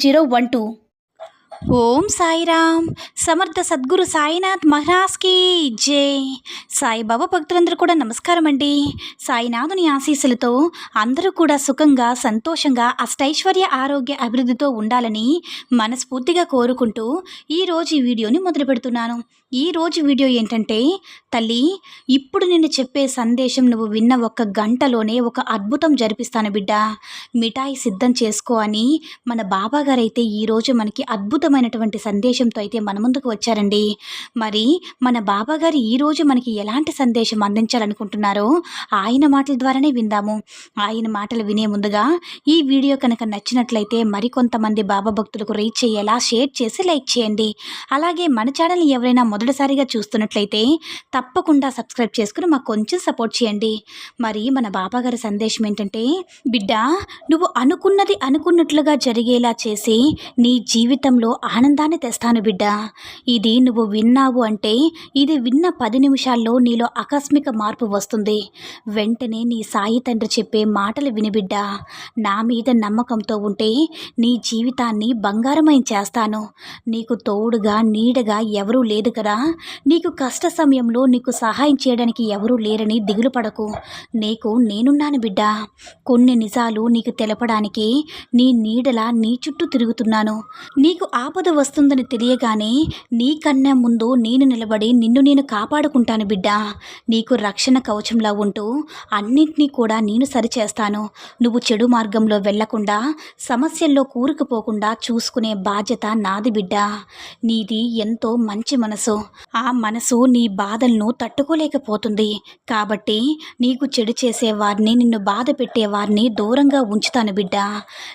zero one two ఓం సాయిరామ్. సమర్థ సద్గురు సాయినాథ్ మహారాజ్కి జై. సాయిబాబా భక్తులందరూ కూడా నమస్కారం అండి. సాయినాథుని ఆశీస్సులతో అందరూ కూడా సుఖంగా సంతోషంగా అష్టైశ్వర్య ఆరోగ్య అభివృద్ధితో ఉండాలని మనస్ఫూర్తిగా కోరుకుంటూ ఈరోజు ఈ వీడియోని మొదలు పెడుతున్నాను. ఈ రోజు వీడియో ఏంటంటే తల్లి ఇప్పుడు నేను చెప్పే సందేశం నువ్వు విన్న ఒక గంటలోనే ఒక అద్భుతం జరిపిస్తాను బిడ్డ. మిఠాయి సిద్ధం చేసుకో అని మన బాబాగారైతే ఈరోజు మనకి అద్భుతమైనటువంటి సందేశంతో అయితే మన ముందుకు వచ్చారండి. మరి మన బాబా గారు ఈరోజు మనకి ఎలాంటి సందేశం అందించాలనుకుంటున్నారో ఆయన మాటల ద్వారానే విందాము. ఆయన మాటలు వినే ముందుగా ఈ వీడియో కనుక నచ్చినట్లయితే మరికొంతమంది బాబా భక్తులకు రీచ్ అయ్యేలా షేర్ చేసి లైక్ చేయండి. అలాగే మన ఛానల్ ఎవరైనా మొదటిసారిగా చూస్తున్నట్లయితే తప్పకుండా సబ్స్క్రైబ్ చేసుకుని మాకు కొంచెం సపోర్ట్ చేయండి. మరి మన బాబా గారి సందేశం ఏంటంటే బిడ్డ నువ్వు అనుకున్నది అనుకున్నట్లుగా జరిగేలా చేసి నీ జీవితంలో ఆనందాన్ని తెస్తాను బిడ్డ. ఇది నువ్వు విన్నావు అంటే ఇది విన్న పది నిమిషాల్లో నీలో ఆకస్మిక మార్పు వస్తుంది. వెంటనే నీ సాయి తండ్రి చెప్పే మాటలు వినిబిడ్డ నా మీద నమ్మకంతో ఉంటే నీ జీవితాన్ని బంగారమయం చేస్తాను. నీకు తోడుగా నీడగా ఎవరూ లేదు కదా. నీకు కష్ట సమయంలో నీకు సహాయం చేయడానికి ఎవరూ లేరని దిగులు పడకు. నీకు నేనున్నాను బిడ్డ. కొన్ని నిజాలు నీకు తెలపడానికి నీ నీడలా నీ చుట్టూ తిరుగుతున్నాను. నీకు ఆ ఆపద వస్తుందని తెలియగానే నీకన్నా ముందు నేను నిలబడి నిన్ను నేను కాపాడుకుంటాను బిడ్డా. నీకు రక్షణ కవచంలా ఉంటూ అన్నింటినీ కూడా నేను సరిచేస్తాను. నువ్వు చెడు మార్గంలో వెళ్ళకుండా సమస్యల్లో కూరుకుపోకుండా చూసుకునే బాధ్యత నాది బిడ్డ. నీది ఎంతో మంచి మనసు. ఆ మనసు నీ బాధలను తట్టుకోలేకపోతుంది. కాబట్టి నీకు చెడు చేసేవారిని నిన్ను బాధ పెట్టేవారిని దూరంగా ఉంచుతాను బిడ్డ.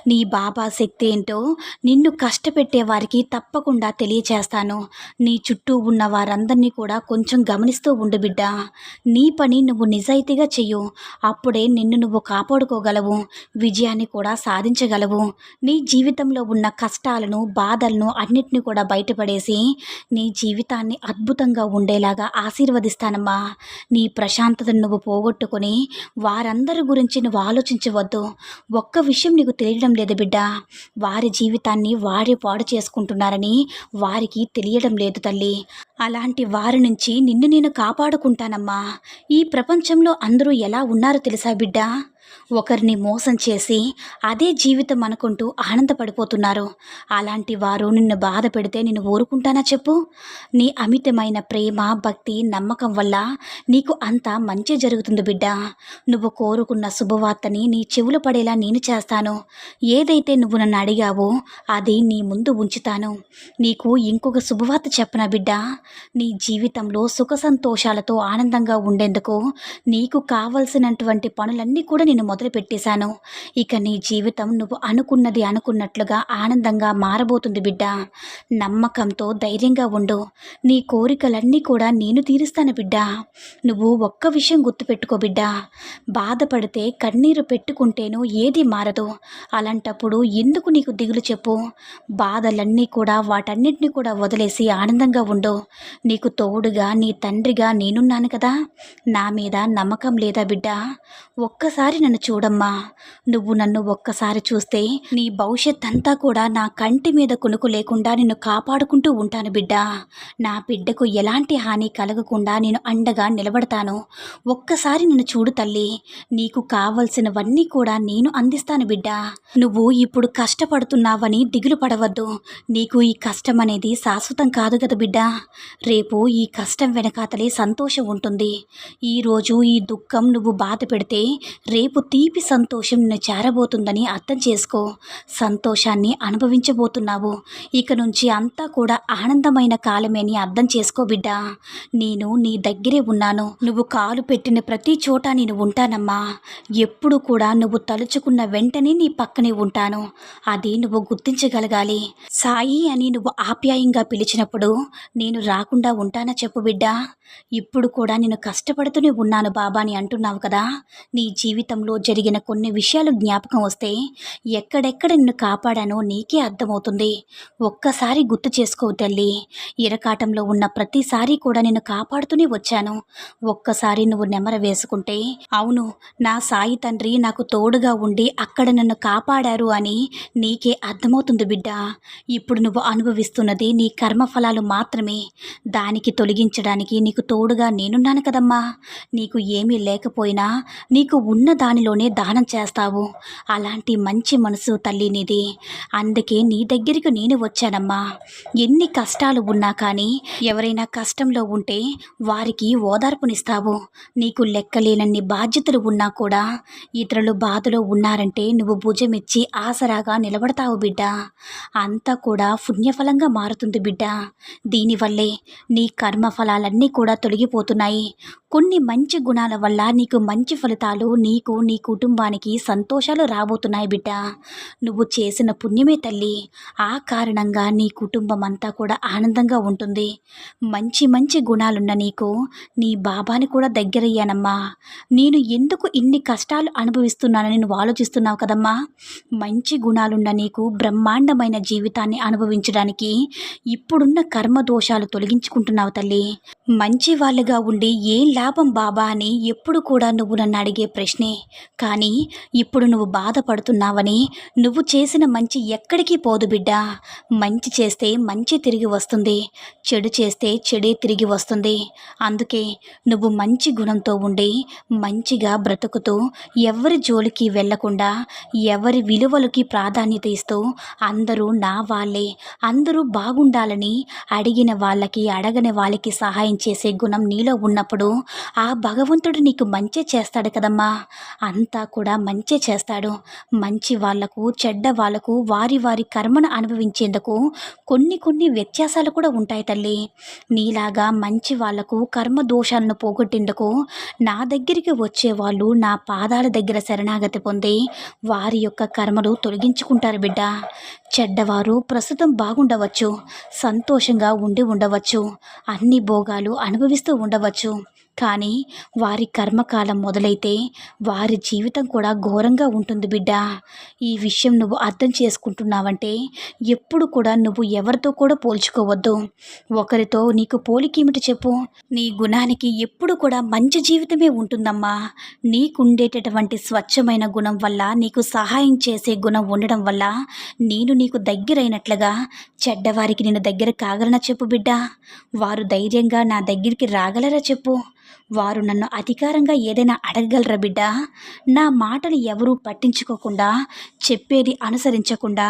నీ బాబా శక్తి ఏంటో నిన్ను కష్టపెట్టే వారికి తప్పకుండా తెలియచేస్తాను. నీ చుట్టూ ఉన్న వారందరినీ కూడా కొంచెం గమనిస్తూ ఉండు బిడ్డ. నీ పని నువ్వు నిజాయితీగా చెయ్యు. అప్పుడే నిన్ను నువ్వు కాపాడుకోగలవు. విజయాన్ని కూడా సాధించగలవు. నీ జీవితంలో ఉన్న కష్టాలను బాధలను అన్నిటిని కూడా బయటపడేసి నీ జీవితాన్ని అద్భుతంగా ఉండేలాగా ఆశీర్వదిస్తానమ్మా. నీ ప్రశాంతతను నువ్వు పోగొట్టుకొని వారందరి గురించి నువ్వు ఆలోచించవద్దు. ఒక్క విషయం నీకు తెలియడం లేదు బిడ్డ. వారి జీవితాన్ని వారి పాడు చేసుకుంటున్నారని వారికి తెలియడం లేదు తల్లి. అలాంటి వారి నుంచి నిన్ను నేను కాపాడుకుంటానమ్మా. ఈ ప్రపంచంలో అందరూ ఎలా ఉన్నారో తెలుసా బిడ్డ? ఒకరిని మోసం చేసి అదే జీవితం అనుకుంటూ ఆనందపడిపోతున్నారు. అలాంటి వారు నిన్ను బాధ పెడితే నేను ఊరుకుంటానా చెప్పు? నీ అమితమైన ప్రేమ భక్తి నమ్మకం వల్ల నీకు అంత మంచి జరుగుతుంది బిడ్డ. నువ్వు కోరుకున్న శుభవార్తని నీ చెవులు పడేలా నేను చేస్తాను. ఏదైతే నువ్వు నన్ను అడిగావో అది నీ ముందు ఉంచుతాను. నీకు ఇంకొక శుభవార్త చెప్పనా బిడ్డ? నీ జీవితంలో సుఖ సంతోషాలతో ఆనందంగా ఉండేందుకు నీకు కావలసినటువంటి పనులన్నీ కూడా నేను మొదలు పెట్టేశాను. ఇక నీ జీవితం నువ్వు అనుకున్నది అనుకున్నట్లుగా ఆనందంగా మారబోతుంది బిడ్డ. నమ్మకంతో ధైర్యంగా ఉండు. నీ కోరికలన్నీ కూడా నేను తీరుస్తాను బిడ్డ. నువ్వు ఒక్క విషయం గుర్తుపెట్టుకో బిడ్డ. బాధపడితే కన్నీరు పెట్టుకుంటేనూ ఏది మారదు. అలాంటప్పుడు ఎందుకు నీకు దిగులు చెప్పు? బాధలన్నీ కూడా వాటన్నిటిని కూడా వదిలేసి ఆనందంగా ఉండు. నీకు తోడుగా నీ తండ్రిగా నేనున్నాను కదా. నా మీద నమ్మకం లేదా బిడ్డ? ఒక్కసారి నన్ను చూడమ్మా. నువ్వు నన్ను ఒక్కసారి చూస్తే నీ భవిష్యత్ అంతా కూడా నా కంటి మీద కునుకు లేకుండా నిన్ను కాపాడుకుంటూ ఉంటాను బిడ్డ. నా బిడ్డకు ఎలాంటి హాని కలగకుండా నేను అండగా నిలబడతాను. ఒక్కసారి నన్ను చూడు తల్లి. నీకు కావలసినవన్నీ కూడా నేను అందిస్తాను బిడ్డ. నువ్వు ఇప్పుడు కష్టపడుతున్నావని దిగులు పడవద్దు. నీకు ఈ కష్టం అనేది శాశ్వతం కాదు కదా బిడ్డ. రేపు ఈ కష్టం వెనకాతలే సంతోషం ఉంటుంది. ఈరోజు ఈ దుఃఖం నువ్వు బాధ పెడితే రేపు రేపు తీపి సంతోషం నిన్ను చేరబోతుందని అర్థం చేసుకో. సంతోషాన్ని అనుభవించబోతున్నావు. ఇక నుంచి అంతా కూడా ఆనందమైన కాలమే అని అర్థం చేసుకో బిడ్డ. నేను నీ దగ్గరే ఉన్నాను. నువ్వు కాలు పెట్టిన ప్రతి చోట నేను ఉంటానమ్మా. ఎప్పుడు కూడా నువ్వు తలుచుకున్న వెంటనే నీ పక్కనే ఉంటాను. అది నువ్వు గుర్తించగలగాలి. సాయి అని నువ్వు ఆప్యాయంగా పిలిచినప్పుడు నేను రాకుండా ఉంటానా చెప్పు బిడ్డ. ఇప్పుడు కూడా నేను కష్టపడుతూనే ఉన్నాను బాబా అని అంటున్నావు కదా. నీ జీవితంలో జరిగిన కొన్ని విషయాలు జ్ఞాపకం వస్తే ఎక్కడెక్కడ నిన్ను కాపాడానో నీకే అర్థమవుతుంది. ఒక్కసారి గుర్తు చేసుకో తల్లి. ఇరకాటంలో ఉన్న ప్రతిసారి కూడా నేను కాపాడుతూనే వచ్చాను. ఒక్కసారి నువ్వు నెమర వేసుకుంటే అవును నా సాయి తండ్రి నాకు తోడుగా ఉండి అక్కడ నన్ను కాపాడారు అని నీకే అర్థమవుతుంది బిడ్డ. ఇప్పుడు నువ్వు అనుభవిస్తున్నది నీ కర్మఫలాలు మాత్రమే. దానికి తొలగించడానికి నీకు తోడుగా నేనున్నాను కదమ్మా. నీకు ఏమీ లేకపోయినా నీకు ఉన్న దానిలోనే దానం చేస్తావు. అలాంటి మంచి మనసు తల్లి నీది అందుకే నీ దగ్గరికి నేను వచ్చానమ్మా. ఎన్ని కష్టాలు ఉన్నా కానీ ఎవరైనా కష్టంలో ఉంటే వారికి ఓదార్పునిస్తావు. నీకు లెక్కలేనన్ని బాధ్యతలు ఉన్నా కూడా ఇతరులు బాధలో ఉన్నారంటే నువ్వు భుజమిచ్చి ఆసరాగా నిలబడతావు బిడ్డ. అంతా కూడా పుణ్యఫలంగా మారుతుంది బిడ్డ. దీనివల్లే నీ కర్మఫలాలన్నీ కూడా తొలగిపోతున్నాయి. కొన్ని మంచి గుణాల వల్ల నీకు మంచి ఫలితాలు నీకు నీ కుటుంబానికి సంతోషాలు రాబోతున్నాయి బిడ్డ. నువ్వు చేసిన పుణ్యమే తల్లి. ఆ కారణంగా నీ కుటుంబం అంతా కూడా ఆనందంగా ఉంటుంది. మంచి మంచి గుణాలున్న నీకు నీ బాబాని కూడా దగ్గరయ్యానమ్మా. నేను ఎందుకు ఇన్ని కష్టాలు అనుభవిస్తున్నానని నువ్వు ఆలోచిస్తున్నావు కదమ్మా? మంచి గుణాలున్న నీకు బ్రహ్మాండమైన జీవితాన్ని అనుభవించడానికి ఇప్పుడున్న కర్మ దోషాలు తొలగించుకుంటున్నావు తల్లి. మంచి వాళ్ళుగా ఉండి ఏం లాభం బాబా అని ఎప్పుడు కూడా నువ్వు నన్ను అడిగే ప్రశ్నే. కానీ ఇప్పుడు నువ్వు బాధపడుతున్నావని నువ్వు చేసిన మంచి ఎక్కడికి పోదు బిడ్డ. మంచి చేస్తే మంచి తిరిగి వస్తుంది చెడు చేస్తే చెడే తిరిగి వస్తుంది. అందుకే నువ్వు మంచి గుణంతో ఉండి మంచిగా బ్రతుకుతూ ఎవరి జోలికి వెళ్ళకుండా ఎవరి విలువలకి ప్రాధాన్యత ఇస్తూ అందరూ నా వాళ్ళే. అందరూ బాగుండాలని అడిగిన వాళ్ళకి అడగని వాళ్ళకి సహాయం చేసే గుణం నీలో ఉన్నప్పుడు ఆ భగవంతుడు నీకు మంచి చేస్తాడు కదమ్మా. అంతా కూడా మంచి చేస్తాడు. మంచి వాళ్ళకు చెడ్డ వాళ్ళకు వారి వారి కర్మను అనుభవించేందుకు కొన్ని కొన్ని వ్యత్యాసాలు కూడా ఉంటాయి తల్లి. నీలాగా మంచి వాళ్ళకు కర్మ దోషాలను పోగొట్టేందుకు నా దగ్గరికి వచ్చేవాళ్ళు నా పాదాల దగ్గర శరణాగతి పొంది వారి యొక్క కర్మలు తొలగించుకుంటారు బిడ్డ. చెడ్డవారు ప్రస్తుతం బాగుండవచ్చు సంతోషంగా ఉండి ఉండవచ్చు అన్ని భోగాలు అనుభవిస్తూ ఉండవచ్చు. కానీ వారి కర్మకాలం మొదలైతే వారి జీవితం కూడా ఘోరంగా ఉంటుంది బిడ్డ. ఈ విషయం నువ్వు అర్థం చేసుకుంటున్నావంటే ఎప్పుడు కూడా నువ్వు ఎవరితో కూడా పోల్చుకోవద్దు. ఒకరితో నీకు పోలికేమిటి చెప్పు? నీ గుణానికి ఎప్పుడు కూడా మంచి జీవితమే ఉంటుందమ్మా. నీకుండేటటువంటి స్వచ్ఛమైన గుణం వల్ల నీకు సహాయం చేసే గుణం ఉండడం వల్ల నేను నీకు దగ్గరైనట్లుగా చెడ్డవారికి నేను దగ్గర కాగలనా చెప్పు బిడ్డ? వారు ధైర్యంగా నా దగ్గరికి రాగలరా చెప్పు? వారు నన్ను అధికారంగా ఏదైనా అడగగలరా బిడ్డ? నా మాటలు ఎవరూ పట్టించుకోకుండా చెప్పేది అనుసరించకుండా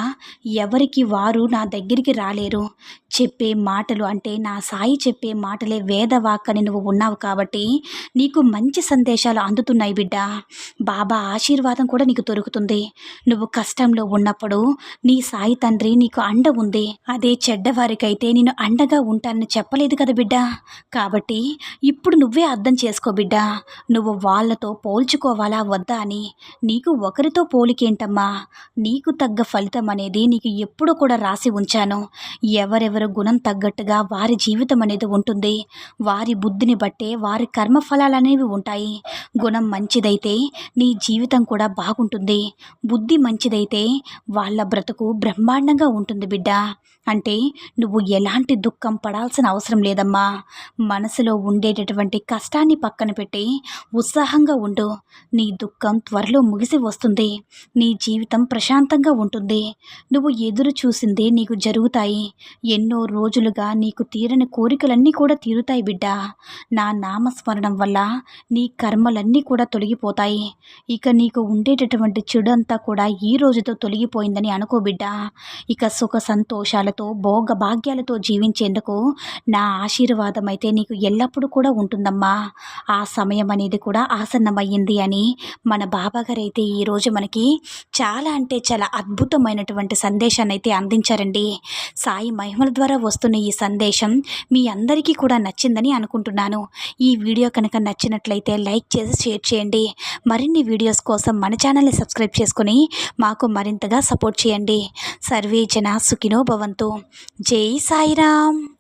ఎవరికి వారు నా దగ్గరికి రాలేరు. చెప్పే మాటలు అంటే నా సాయి చెప్పే మాటలే వేదవాక్కని నువ్వు ఉన్నావు కాబట్టి నీకు మంచి సందేశాలు అందుతున్నాయి బిడ్డ. బాబా ఆశీర్వాదం కూడా నీకు దొరుకుతుంది. నువ్వు కష్టంలో ఉన్నప్పుడు నీ సాయి తండ్రి నీకు అండ ఉంది. అదే చెడ్డవారికైతే నేను అండగా ఉంటానని చెప్పలేదు కదా బిడ్డ. కాబట్టి ఇప్పుడు నువ్వే అర్థం చేసుకో బిడ్డ. నువ్వు వాళ్ళతో పోల్చుకోవాలా వద్దా అని. నీకు ఒకరితో పోలికేంటమ్మా? నీకు తగ్గ ఫలితం అనేది నీకు ఎప్పుడూ కూడా రాసి ఉంచాను. ఎవరెవరు గుణం తగ్గట్టుగా వారి జీవితం అనేది ఉంటుంది. వారి బుద్ధిని బట్టే వారి కర్మఫలాలు అనేవి ఉంటాయి. గుణం మంచిదైతే నీ జీవితం కూడా బాగుంటుంది. బుద్ధి మంచిదైతే వాళ్ళ బ్రతుకు బ్రహ్మాండంగా ఉంటుంది బిడ్డ. అంటే నువ్వు ఎలాంటి దుఃఖం పడాల్సిన అవసరం లేదమ్మా. మనసులో ఉండేటటువంటి కష్టాన్ని పక్కన పెట్టి ఉత్సాహంగా ఉండు. నీ దుఃఖం త్వరలో ముగిసి వస్తుంది. నీ జీవితం ప్రశాంతంగా ఉంటుంది. నువ్వు ఎదురు చూసిందే నీకు జరుగుతాయి. ఎన్నో రోజులుగా నీకు తీరని కోరికలన్నీ కూడా తీరుతాయి బిడ్డ. నా నామస్మరణం వల్ల నీ కర్మలన్నీ కూడా తొలగిపోతాయి. ఇక నీకు ఉండేటటువంటి చెడు అంతా కూడా ఈ రోజుతో తొలగిపోయిందని అనుకో బిడ్డ. ఇక సుఖ సంతోషాలు సంతోషాలతో భోగ భాగ్యాలతో జీవించేందుకు నా ఆశీర్వాదం అయితే నీకు ఎల్లప్పుడూ కూడా ఉంటుందమ్మా. ఆ సమయం అనేది కూడా ఆసన్నమయ్యింది అని మన బాబాగారు అయితే ఈరోజు మనకి చాలా అంటే చాలా అద్భుతమైనటువంటి సందేశాన్ని అయితే అందించారండి. సాయి మహిమల ద్వారా వస్తున్న ఈ సందేశం మీ అందరికీ కూడా నచ్చిందని అనుకుంటున్నాను. ఈ వీడియో కనుక నచ్చినట్లయితే లైక్ చేసి షేర్ చేయండి. మరిన్ని వీడియోస్ కోసం మన ఛానల్ని సబ్స్క్రైబ్ చేసుకుని మాకు మరింతగా సపోర్ట్ చేయండి. సర్వే జన సుఖినో భవంతు. జై సాయిరామ్.